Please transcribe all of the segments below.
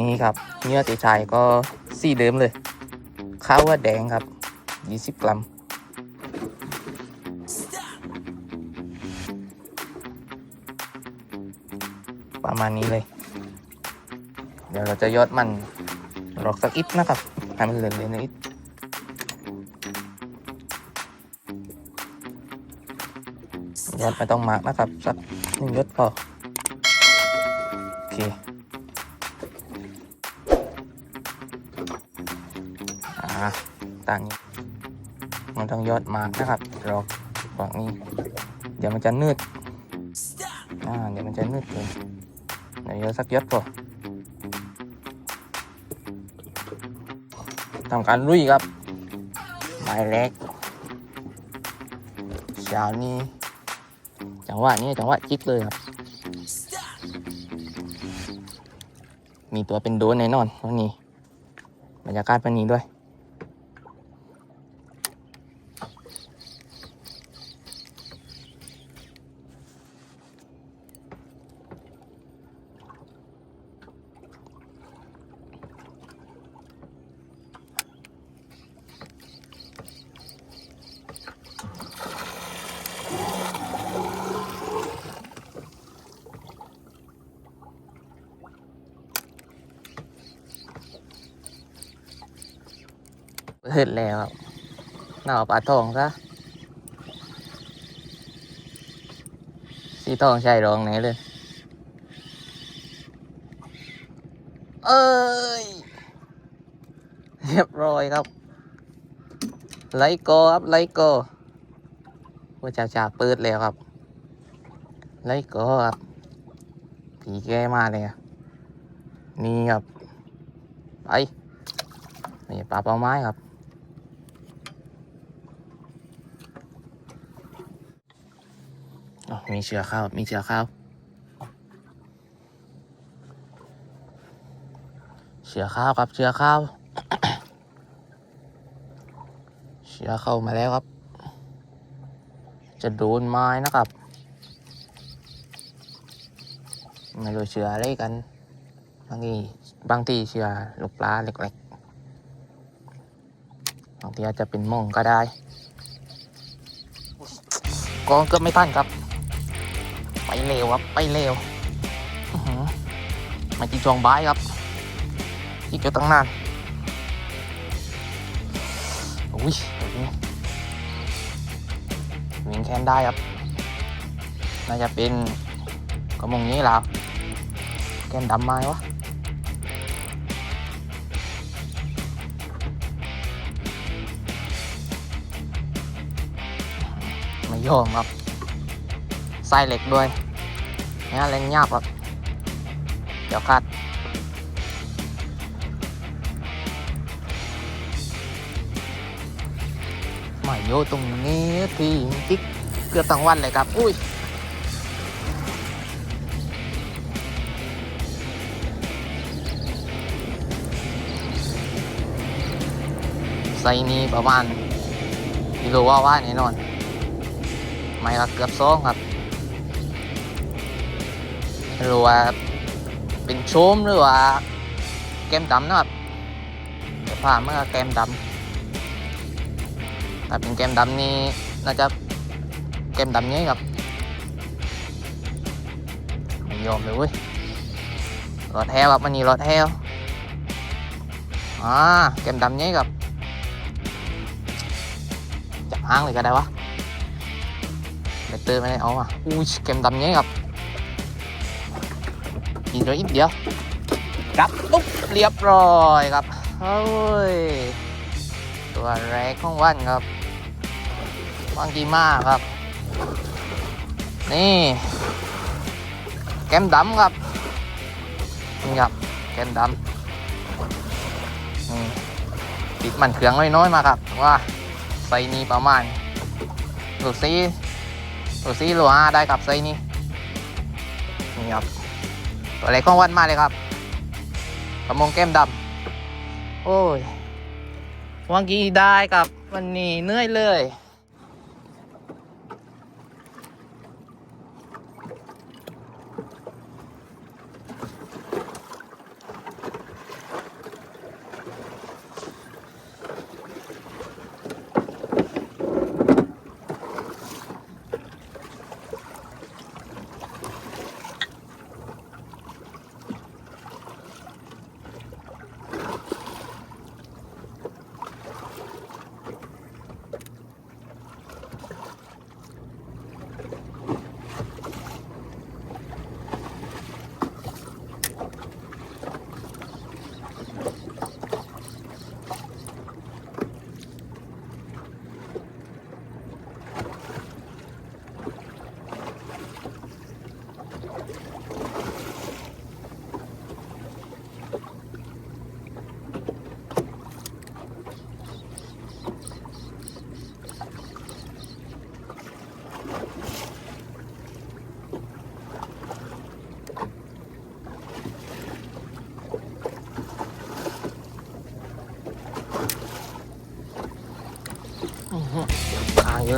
นี่ครับเนื้อตีชายก็สีเดิมเลย ข้าวว่าแดงครับ 20 กรัม ประมาณนี้เลย เดี๋ยวเราจะยอดมันรอกสักอิดนะครับให้มันเหลืองๆนิดยอดไม่ต้องมากนะครับ สักหนึ่งยอดพอ โอเค ต่างนี้มันต้องยอดมากนะครับรอกฝั่งนี้ เดี๋ยวมันจะนืดอ่าเดี๋ยวมันจะนืดเกินเดี๋ยวยอดสักยอดพอทำการลุยครับหมายแรกเช้านี้จังหวะนี้จังหวะจิกเลยครับ มีตัวเป็นโดนแน่นอนวันนี้บรรยากาศวันนี้ด้วย เห็นแล้วครับน่าเอปลาทองซะสีทองใช่รองไหนเลย เอ้ย เรียบร้อยครับ ไลโกครับ ไลโกว่าจ่าจ่าเปิดแล้วครับ ไลโกครับ ผีแกมาเลยนี่ครับ ไปนี่ปลาเป้าไม้ครับ อ๋อ มีเชื้อข้าวมีเชื้อข้าวเชื้อข้าวครับ เชื้อข้าวเชื้อเข้ามาแล้วครับ จะโดนไม้นะครับไม่รู้เชื้ออะไรกัน บางทีบางทีเชื้อลูกปลาเล็กๆ บางทีอาจจะเป็นม่งก็ได้กองเกือบไม่ทันครับ เร็วครับ ไปเร็วอื้อหือมาจีจองบายครับจีเกี่ยวตั้งนานอุ้ยวิ่งแคนได้ครับ น่าจะเป็นกระมงนี้แล้วแกนดำไม้วะไม่ยอมครับไส้เหล็กด้วยเนี่ยเล่นยากครับเดี๋ยวคัดมาโยตรงนี้ทีจิ๊กเกือบทั้งวันเลยครับ อุ้ยไซส์นี้ประมาณกิโลว่าว่าแน่นอน ไม่ละเกือบสองครับ ไม่รู้ว่าเป็นโชมหรือว่าแกมดำนะครับเดี๋ยวผ่านเมื่อแกมดำถ้าเป็นแกมดำนี่น่าจะแกมดำนี้ครับไม่ยอมเลยเว้ยรอแท้ครับมันนี่รอแท้อ่าแกมดำนี้ครับจับห้างเลยก็ได้วะเบตเตอร์ไม่ได้เอาอะอุ้ยเกมดำนี้ครับ กินไปอีกเดียวรับปุ๊บเรียบร้อยครับเฮ้ยตัวแรกของวันครับวังกีมาครับ นี่แกมดำครับนี่ครับแกมดำนี่ติดมันเครื่องน้อยๆมาครับว่าไซส์นี้ประมาณดูซิตัวซีโลอาได้ครับไซส์นี้นี่ครับ ตัวเล็กของวันมาเลยครับประมงแก้มดำโอ้ยวังกี้ได้ครับ วันนี้เหนื่อยเลย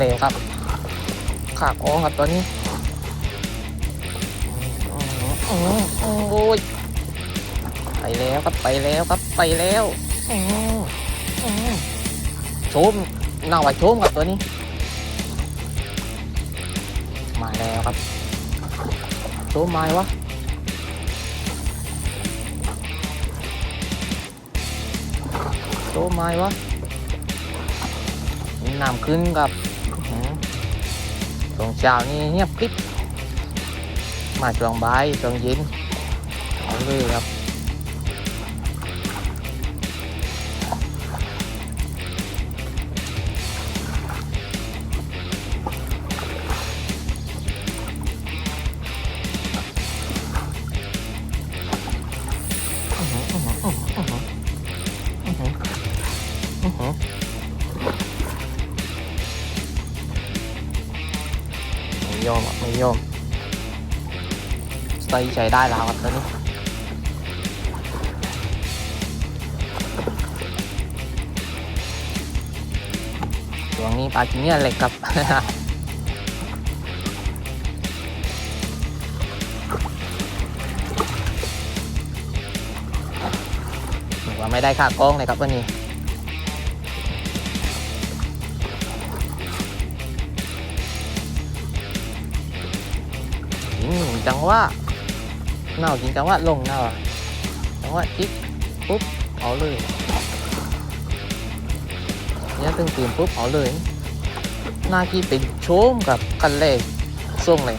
เร็วครับขากโอ้ครับตัวนี้โอ้ยไปแล้วครับไปแล้วครับไปแล้วอืมอืมโชมน่าว่าโชมครับตัวนี้ มาแล้วครับโชมมาวะโชมมาวะน้ำขึ้นครับ ช่วงเช้านี่เงียบกริบมาช่วงบ่ายช่วงเย็นเอาเลยครับ ยอมอะไม่ยอมใส่ใจได้แล้วครับตอนนี้ช่วนี้ปลากินเนี่ยเหล็กครับถือว่าไม่ได้ค่ากล้องเลยครับวันนี้ อืมจังหวะเน่าจริงจังหวะลงเน่าจังหวะจิ๊กปุ๊บเอาเลยเนี่ยตึงตื่นปุ๊บเอาเลยหน้าที่เป็นโชมกับคันเล่ส่งเลย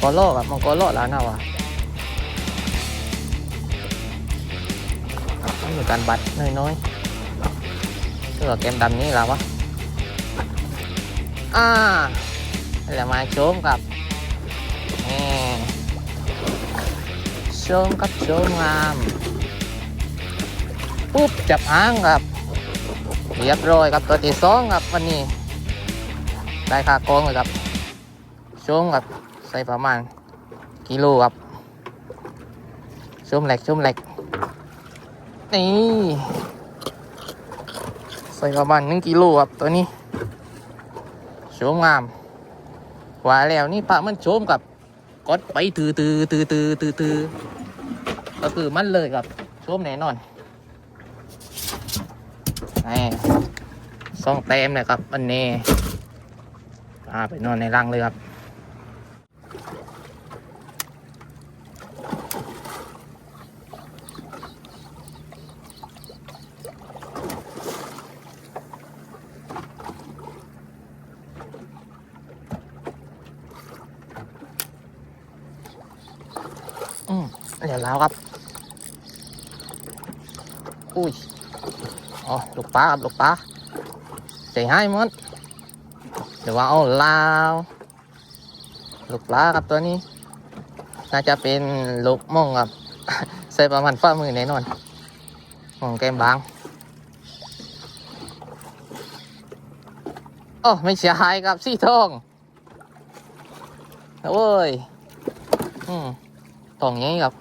กอล่อกับมันกอล่อแล้วเน่าอะต้องมีการบัดน้อยๆเพื่อเกมดำนี้แล้ววะอ่า แล้วมาชมกับนี่ชมกับชมงาม ปุ๊บจับหางครับ เรียบร้อยครับตัวที่สองครับวันนี้ ได้ค่ากองเลยครับชมครับใส่ประมาณกิโลครับชมเหลกชมเหลกนี่ใส่ประมาณหนึ่งกิโลครับตัวนี้โฉมงาม ว่าแล้วนี่ปลามันโฉมกับกดไปตือตือตือตือตือตือก็คือมันเลยครับโฉมแน่นอนนี่สองเต็มเลยครับวันนี้ปลาไปนอนในรังเลยครับ เดี๋ยวแล้วครับ อุ้ย อ๋อลูกปลาครับลูกปลาใจให้หมดเดี๋ยวว่าเอาลาวลูกปลาครับตัวนี้ น่าจะเป็นลูกม่งครับ ใส่ประมาณฝ่ามือแน่นอนมองแก้มบางโอ้ไม่ใช่ครับสี่ทองโอ้ย อืมตองนี้ครับ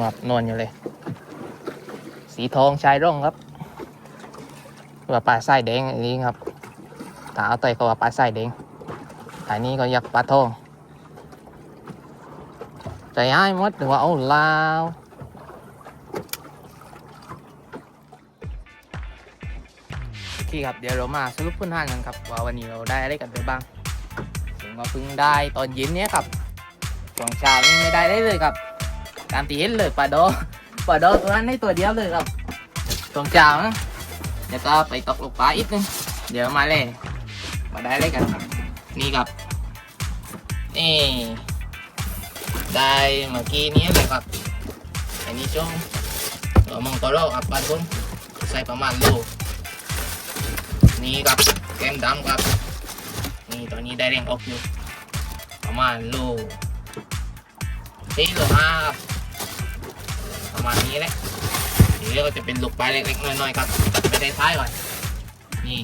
งับนวลอยู่เลย สีทองชายร่องครับว่าปลาไส้แดงอันนี้ครับถ้าเอาไตก็ว่าปลาไส้แดงอันนี้ก็อยากปลาทองใจให้หมดหรือว่าเอาลาวโอเครับเดี๋ยวเรามาสรุปผลงานกันครับว่าวันนี้เราได้อะไรกันไปบ้างผมก็เพิ่งได้ตอนเย็นเนี้ยครับช่วงเช้านี่ไม่ได้ได้เลยครับ ตามที่เห็นเลยปลาโดปลาโดตัวนั้นได้ตัวเดียวเลยครับช่วงเช้านะเดี๋ยวก็ไปตกลูกปลาอีกนึงเดี๋ยวมาเลยมาได้เลยกันครับนี่ครับนี่ได้เมื่อกี้นี้เลยครับอันนี้ช่วงเรามองตัวโลครับปลาทุนใส่ประมาณโลนี่ครับแก้มดำครับนี่ตอนนี้ได้แรงออกอยู่ประมาณโลสี่โลห้าครับ ประมาณนี้แหละทีนี้ก็จะเป็นลูกปลาเล็กๆน้อยๆครับไม่ได้ท้ายก่อนนี่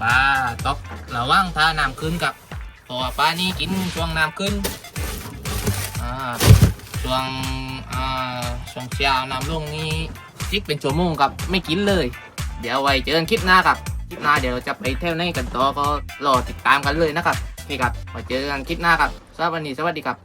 ปลาตอกระวังถ้าน้ำขึ้นกับเพราะว่าปลานี้กินช่วงน้ำขึ้นอ่าช่วงอ่าช่วงเช้าน้ำลงนี้จิกเป็นชั่วโมงครับไม่กินเลย เดี๋ยวไว้เจอกันคลิปหน้าครับคลิปหน้าเดี๋ยวเราจะไปเที่ยวไหนกันต่อก็รอติดตามกันเลยนะครับโอเครับไว้เจอกันคลิปหน้าครับสำหรับวันนี้สวัสดีครับ